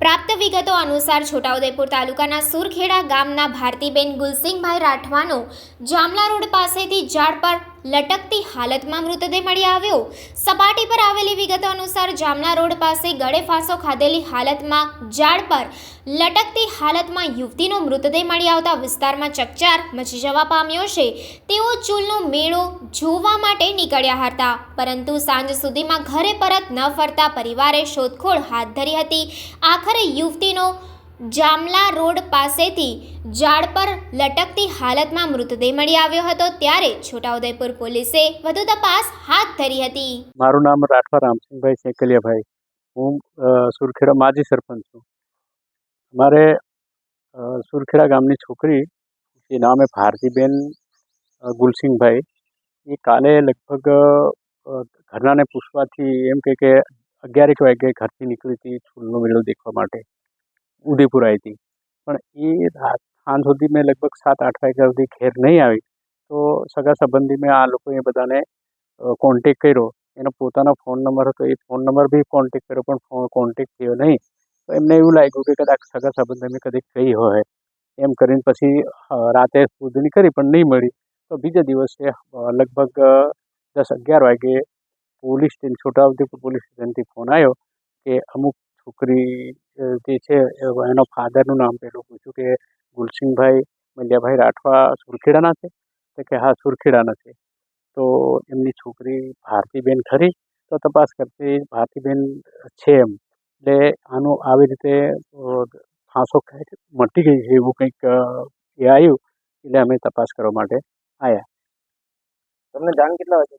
પ્રાપ્ત વિગતો અનુસાર છોટાઉદેપુર તાલુકાના સુરખેડા ગામના ભારતીબેન ગુલસિંહભાઈ રાઠવાનો જામલા રોડ પાસેથી ઝાડ પર લટકતી હાલતમાં મૃતદેહ મળી આવ્યો. સપાટી પર આવેલી અનુસાર જામના રોડ પાસે ગળે ફાંસો ખાધેલી હાલતમાં ઝાડ પર લટકતી હાલતમાં યુવતીનો મૃતદેહ મળી આવતા વિસ્તારમાં ચકચાર મચી જવા પામ્યો છે. તેઓ ચૂલનો મેળો જોવા માટે નીકળ્યા હતા, પરંતુ સાંજ સુધીમાં ઘરે પરત ન ફરતા પરિવારે શોધખોળ હાથ ધરી હતી. આખરે યુવતીનો જામલા રોડ પાસેથી ઝાડ પર લટકતી હાલતમાં મૃતદેહ મળી આવ્યો હતો ત્યારે છોટાઉદેપુર પોલીસે વધુ તપાસ હાથ ધરી હતી. મારું નામ રાઠવા રામસિંહભાઈ સેકલિયાભાઈ હું સુરખેડા માજી સરપંચ છું. મારે સુરખેડા ગામની છોકરી જે નામ ભારતીબેન ગુલસિંહભાઈ. એ કાલે લગભગ ઘરનાને પૂછવાથી એમ કે અગિયારેક વાગે ઘરથી નીકળી હતી છૂલનો મેળો દેખવા માટે. ઉદયપુર આવી હતી. પણ એ રાત સાંજ સુધી મેં લગભગ સાત, આઠ વાગ્યા સુધી ઘેર નહીં આવી. તો સગા સંબંધી મેં આ લોકોએ બધાને કોન્ટેક કર્યો. એનો પોતાનો ફોન નંબર હતો. એ ફોન નંબર બી કોન્ટેક કર્યો, પણ કોન્ટેક થયો નહીં. તો એમને એવું લાગ્યું કે કદાચ સગા સંબંધી મેં કદી કહી હોય. એમ કરીને પછી રાતે શોધણી કરી, પણ નહીં મળી. તો બીજા દિવસે લગભગ દસ અગિયાર વાગે પોલીસ સ્ટેશન, છોટાઉદેપુર પોલીસ સ્ટેશનથી ફોન આવ્યો કે અમુક છોકરી જે છે એનો ફાધરનું નામ પેલું પૂછ્યું કે ગુલસિંહભાઈ મલ્યાભાઈ રાઠવા સુરખેડાના છે? તો કે હા સુરખેડાના છે. તો એમની છોકરી ભારતીબેન ખરી? તો તપાસ કરતી ભારતીબેન છે એમ. એટલે આનું આવી રીતે ફાંસો મટી ગઈ છે એવું કંઈક એ આવ્યું. એટલે અમે તપાસ કરવા માટે આવ્યા તમને જાણ કેટલા વાગે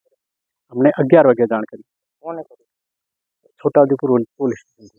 અમને અગિયાર વાગે જાણ કરી. કોને કરી? છોટાઉદેપુર પોલીસ સ્ટેશનથી.